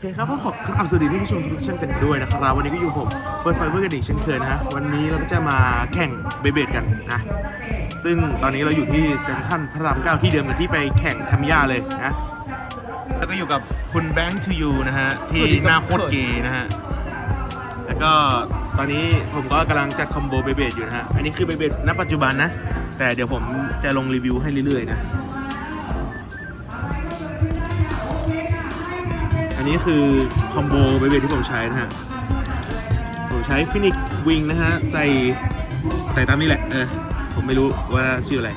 อเคครับก็ขอกราบสวัสดีท่านผู้ชมทุกท่านกันด้วยนะครับวันนี้ก็อยู่ผมเฟิร์สไฟเบอร์กันอีกเช่นเคยนะฮะวันนี้เราก็จะมาแข่งเบเบดกันนะซึ่งตอนนี้เราอยู่ที่เซนทรัลพระรามเก้าที่เดิมกับที่ไปแข่งทามิยาเลยนะแล้วก็อยู่กับคุณแบงค์ทูยูนะฮะที่หน้าโคตรเกย์นะฮะแล้วก็ตอนนี้ผมก็กำลังจัดคอมโบเบเบดอยู่นะฮะอันนี้คือเบเบดณปัจจุบันนะแต่เดี๋ยวผมจะลงรีวิวให้เรื่อยๆนะ นนี้คือคอมโบเบเบที่ผมใช้นะฮะ ผมใช้ Phoenix Wing นะฮะ ใส่ใส่ตามนี้แหละ เออ ผมไม่รู้ว่าชื่ออะไร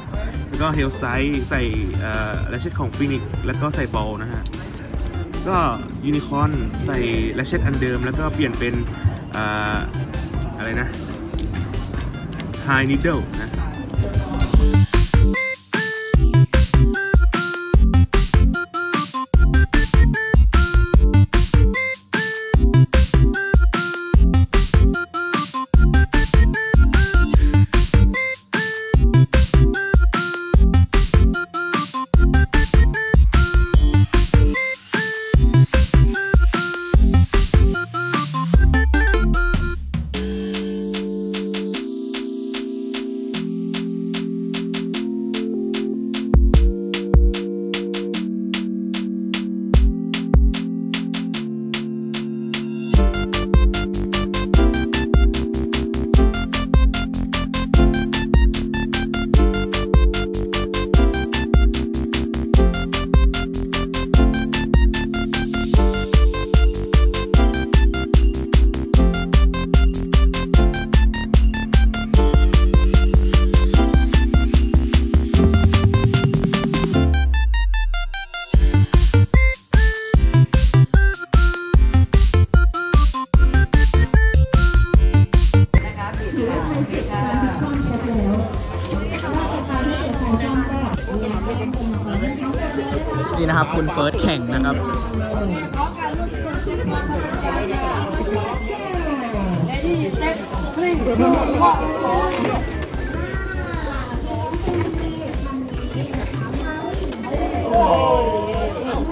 แล้วก็ Hell Sight ใส่เอ่อแรชเชตของ Phoenix แล้วก็ใส่บอลนะฮะ ก็ยูนิคอนใส่แรชเชตอันเดิม แล้วก็เปลี่ยนเป็นเอ่ออะไรนะ High Needle นะ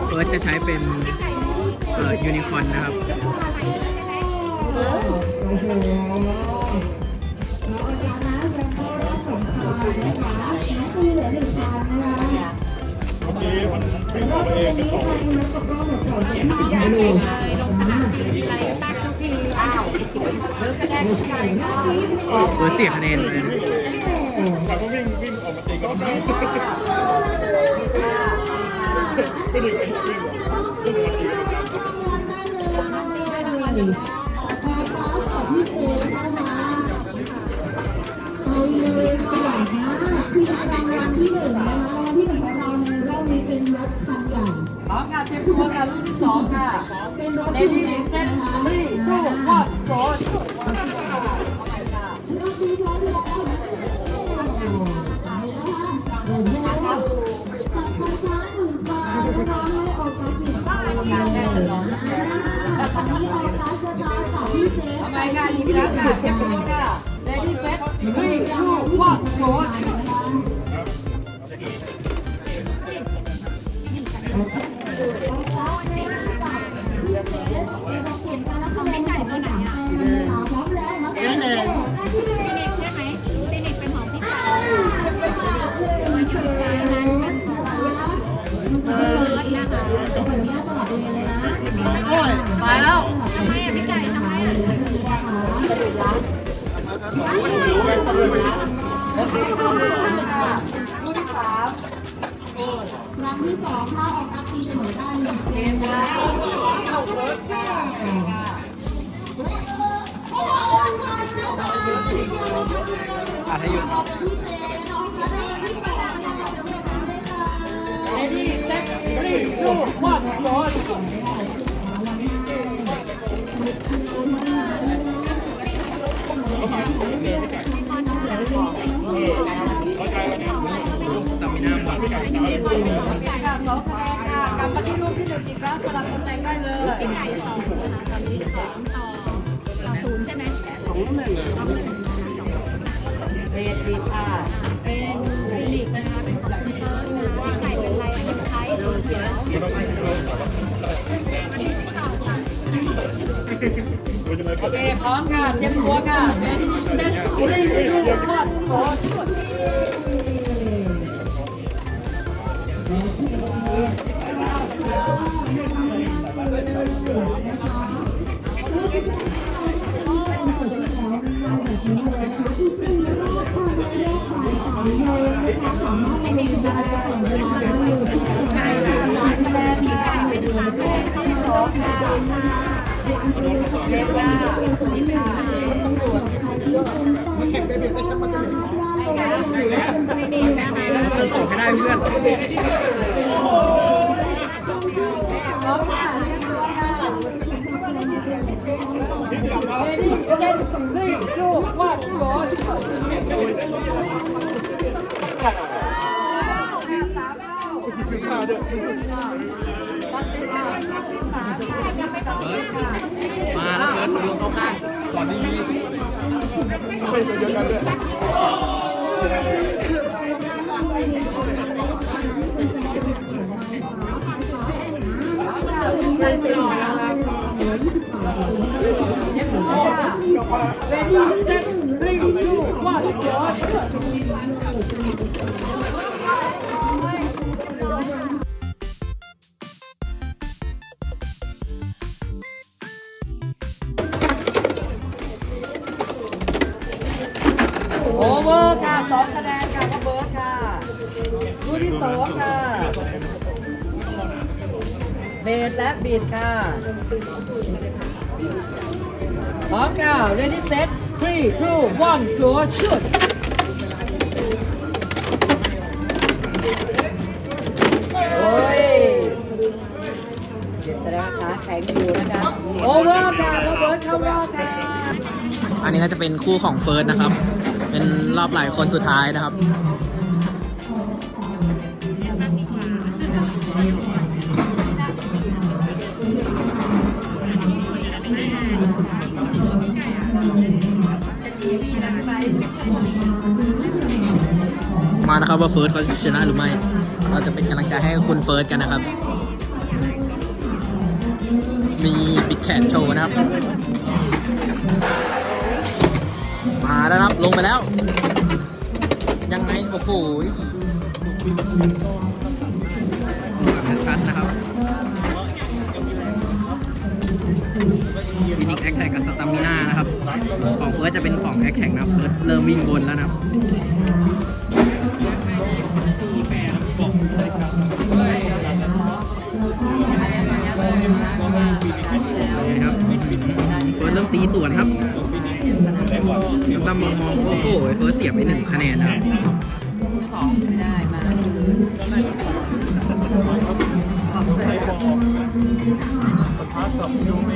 เฟิร์สจะใช้เป็นเอ่อยูนิคอร์นนะครับเฟิร์สเสียคะแนนเลยนะ ไปเลยค่ะชิงรางวัลที่หนึ่งนะคะรางวัลที่หนึ่งของเราในรอบนี้เป็นรถคันใหญ่พร้อมค่ะเตรียมตัวค่ะรุ่นที่สองค่ะเป็นรถในที่ ไปแล้วค่ะโอ้โหจับปลาช้าหนึ่งปลานะคะให้ออกาปิดตาเลยตอนนี้ออกมาจะมากับพี่เจ๊ทำไมค่ะอีกแล้วค่ะเตรียมตัวค่ะใน ไปแล้วครั้งที่สองถ้าออกมาตีเสมอได้หนึ่งเกมนะอะถ้าอยู่ใน ซ็ตทรีทูวันโกดตามิน่าหมดค่ะสองคะแนนค่ะกลับมาที่รูปที่หนึ่งอีกครั้งสลับตำแหน่งได้เลยเรดดีค่ะค โอเคพร้อมค่ะเตรียมตัวค่ะเซ็ตคุยชูวัดโกชุดเติมออกให้ได้เพื่อนพร้อมค่ะเตรียมตัวค่ะเซ็ตคุยชูวัดโกชุดสามเท่าชื่อข้าด้วย ม่ตัดสินค่ะมาแล้วเฟิร์สดวงเข้าข้างสอนดีไม่ตัวเดียวกันด้วย เบสและบีดค่ะ พร้อมค่ะ ready set three two one go shoot โอ้ยเดี๋ยวแสดงว่าขาแข็งอยู่นะคะโอเวอร์ค่ะพ่อเบิร์ดเข้ารอบค่ะอันนี้ก็จะเป็นคู่ของเฟิร์สนะครับ เป็นรอบหลายคนสุดท้ายนะครับ มานะครับว่าเฟิร์สเขาชนะหรือไม่ เราจะเป็นกำลังใจให้คุณเฟิร์สกันนะครับมีปิดแขนโชว์นะครับ มาแล้วครับ ลงไปแล้ว ยังไง โอ้โหชัดนะครับฟินิกแอคแท็กกับสตามิน่านะครับ ของเฟิร์สจะเป็นของแอคแท็กนะเฟิร์สเริ่มวิ่งบนแล้วนะครับนี่ครับเฟิร์สเริ่มตีส่วนครับตามมองมองโอ้โหเฟิร์สเสียบไปหนึ่งคะแนนนะครับสองไม่ได้มาปะทะกับยูเร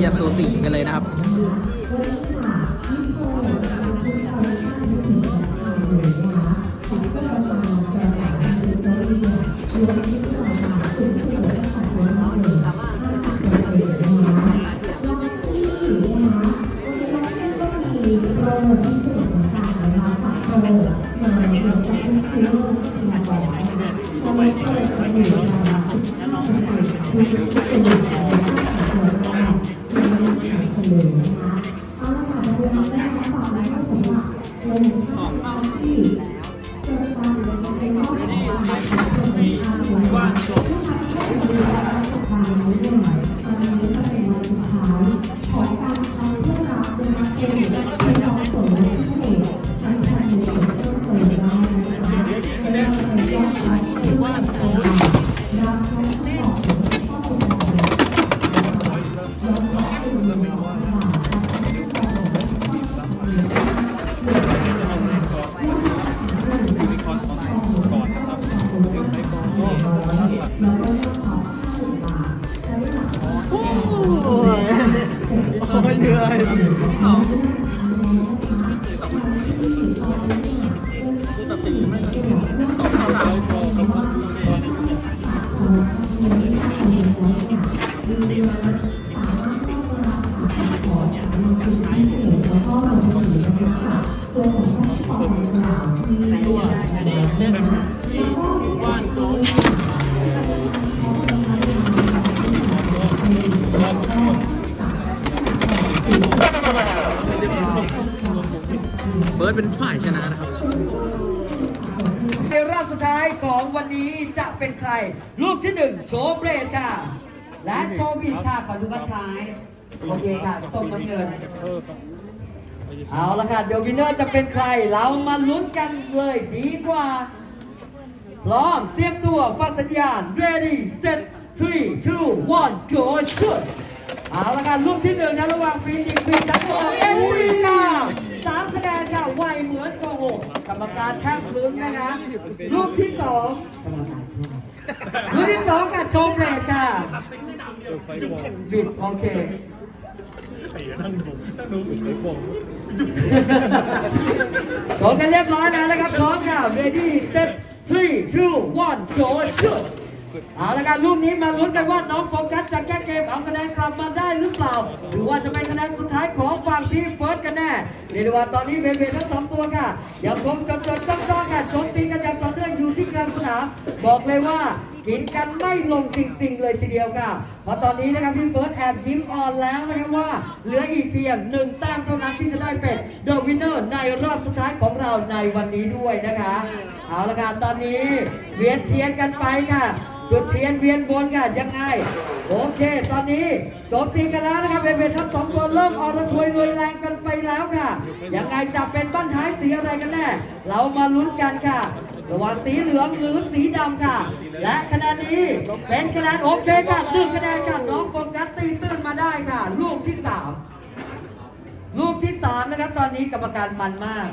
ที่จะสูสีกันเลยนะครับ เเหนึ่งโชว์เบรดค่ะ และโชว์บีดค่ะขอดูบัตรท้าย โอเคค่ะส้มน้ำเงิน เอาละค่ะ เดี๋ยววินเนอร์จะเป็นใคร เรามาลุ้นกันเลยดีกว่า พร้อมเตรียมตัวฟังสัญญาณ ready set three two one go shoot เอาละค่ะลูกที่หนึ่งนะระหว่างฟินิกซ์ฟินทั้งสองเอสซีค่ะสามคะแนนค่ะไวเหมือนโกหกกรรมการแทบลุ้นนะคะลูกที่สองลูก ที่สองค่ะโชว์เบรดค่ะบิดโอเคโชว์กันเรียบร้อยแล้วนะครับพร้อมค่ะ ready set three two one go shoot เอาละครับลูกนี้มาลุ้นกันว่าน้องโฟกัสจะแก้เกมเอาคะแนนกลับมาได้หรือเปล่า หรือว่าจะเป็นคะแนนสุดท้ายของฝั่งพี่เฟิร์สกันแน่เรียกได้ว่าตอนนี้เบเบทั้งสองตัวค่ะยังคงจดจดจ้องจ้องค่ะโจมตีกันอย่างต่อเนื่องอยู่ที่กลางสนามบอกเลยว่ากินกันไม่ลงจริง ๆ เลยทีเดียวค่ะเพราะตอนนี้นะครับพี่เฟิร์สแอบยิ้มออนแล้วนะครับว่า เหลืออีกเพียงหนึ่งแต้มเท่านั้นที่จะได้เป็น The Winner ในรอบสุดท้ายของเราในวันนี้ด้วยนะคะ เอาละค่ะตอนนี้เวียนเทียนกันไปค่ะ จุดเทียนเวียนบนค่ะยังไง โอเค ตอนนี้โจมตีกันแล้วนะครับเบเบทั้งสองตัวเริ่มออกระทวยรวยแรงกันไปแล้วค่ะ ยังไงจะเป็นบ้นท้ายสีอะไรกันแน่ เรามาลุ้นกันค่ะระหว่างสีเหลืองหรือสีดำค่ะ และคะแนนนี้เป็นคะแนนโอเคค่ะหนึ่งคะแนนค่ะน้องโฟกัสตีตื้นมาได้ค่ะ ลูกที่สามลูกที่สามนะครับตอนนี้กรรมการมันมาก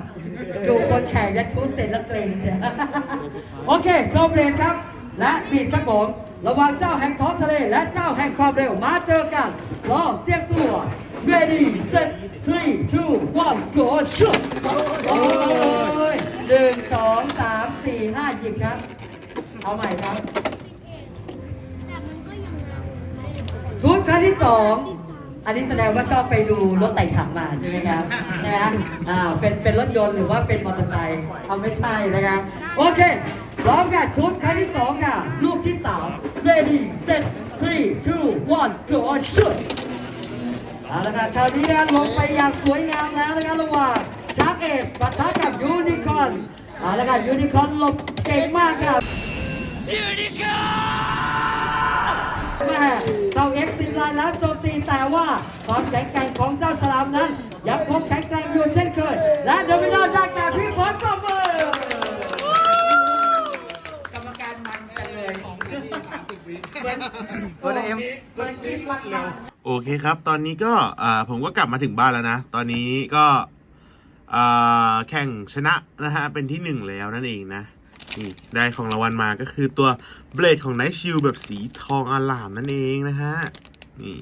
ดูคนแข่งและชุดเสร็จแล้วเกรงจ้ะโอเคโชว์เบรดครับ และบีดครับผมระหว่างเจ้าแห่งท้องทะเล และเจ้าแห่งความเร็วมาเจอกันพร้อมเตรียมตัว ready set three two one go shoot โอ้ยหนึ่งสองสามสี่ห้าหยิบครับ เอาใหม่ครับ ชุดครั้งที่สองอันนี้แสดงว่าชอบไปดูรถไต่ถังมาใช่ไหมครับใช่ไหมอ่าเป็นเป็นรถยนต์หรือว่าเป็นมอเตอร์ไซค์เอาไม่ใช่นะครับโอเค ร้อมค่ะชุดครั้งที่สองค่ะลูกที่สาม ready set three two one go shoot เอาละค่ะคราวนี้นะลงไปอย่างสวยงามแล้วนะครับระหว่างชาร์กเอ็ดปะทะกับยูนิคอนเอาละค่ะยูนิคอนหลบเก่งมากครับยูนิคอนแม่เข้าเอ็กซ์ซินไลน์แล้วโจมตีแต่ว่าความแข็งแกร่งของเจ้าฉลามนั้นยังคงแข็งแกร่งอยู่เช่นเคยและเดวินอได้กพี่พอดปรบมือกรรมการมันจังเลย เฟิร์สเอ็มเฟิร์นคิดรักเร็วโอเคครับ ตอนนี้ก็อ่าผมก็กลับมาถึงบ้านแล้วนะ ตอนนี้ก็อ่าแข่งชนะนะฮะ เป็นที่หนึ่งแล้วนั่นเองนะ นี่ได้ของรางวัลมาก็คือตัวเบลดของไนท์ชิลแบบสีทองอลามนั่นเองนะฮะ นี่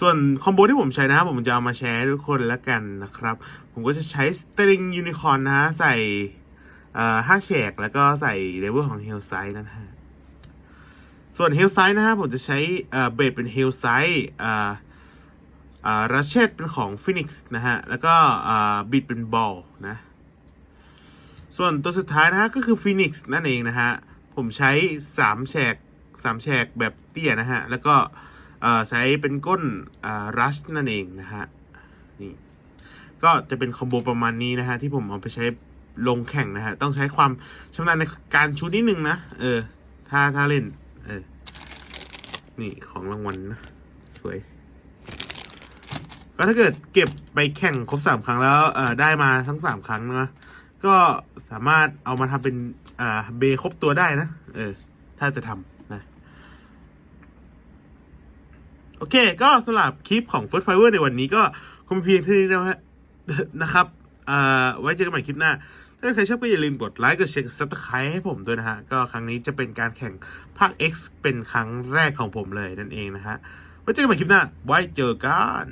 ส่วนคอมโบที่ผมใช้นะครับผมจะเอามาแชร์ให้ทุกคนแล้วกันนะครับ ผมก็จะใช้สตริงยูนิคอร์นนะฮะ ใส่อ่าห้าแฉกแล้วก็ใส่เลเวลของเฮลไซด์นะฮะ ส่วนเฮลไซด์นะฮะผมจะใช้เอ่อเบสเป็นเฮลไซด์อ่าอ่ารัชเชตเป็นของฟินิกซ์นะฮะ แล้วก็บิดเป็นบอลนะ ส่วนตัวสุดท้ายนะฮะก็คือฟินิกซ์นั่นเองนะฮะ ผมใช้ 3 แฉก 3 แฉกแบบเตี้ยนะฮะ แล้วก็ใช้เป็นก้นรัชนั่นเองนะฮะ นี่ ก็จะเป็นคอมโบประมาณนี้นะฮะ ที่ผมเอาไปใช้ลงแข่งนะฮะ ต้องใช้ความชำนาญในการชูนิดนึงนะ เออ ถ้าถ้าเล่น นี่ของรางวัลนะ สวย ก็ถ้าเกิดเก็บไปแข่งครบสามครั้งแล้วเออได้มาทั้งสามครั้งนะก็สามารถเอามาทำเป็นอ่าเบครบตัวได้นะ เออ ถ้าจะทำนะ โอเค ก็สำหรับคลิปของ First Fiver ในวันนี้ก็คงเพียงเท่านี้นะฮะนะครับเอ่อไว้เจอกันใหม่คลิปหน้า ถ้าใครชอบก็อย่าลืมกดไลค์กดแชร์กดซับสไครต์ให้ผมด้วยนะฮะ ก็ครั้งนี้จะเป็นการแข่งภาค X เป็นครั้งแรกของผมเลยนั่นเองนะฮะ ไว้เจอกันใหม่คลิปหน้า ไว้เจอกัน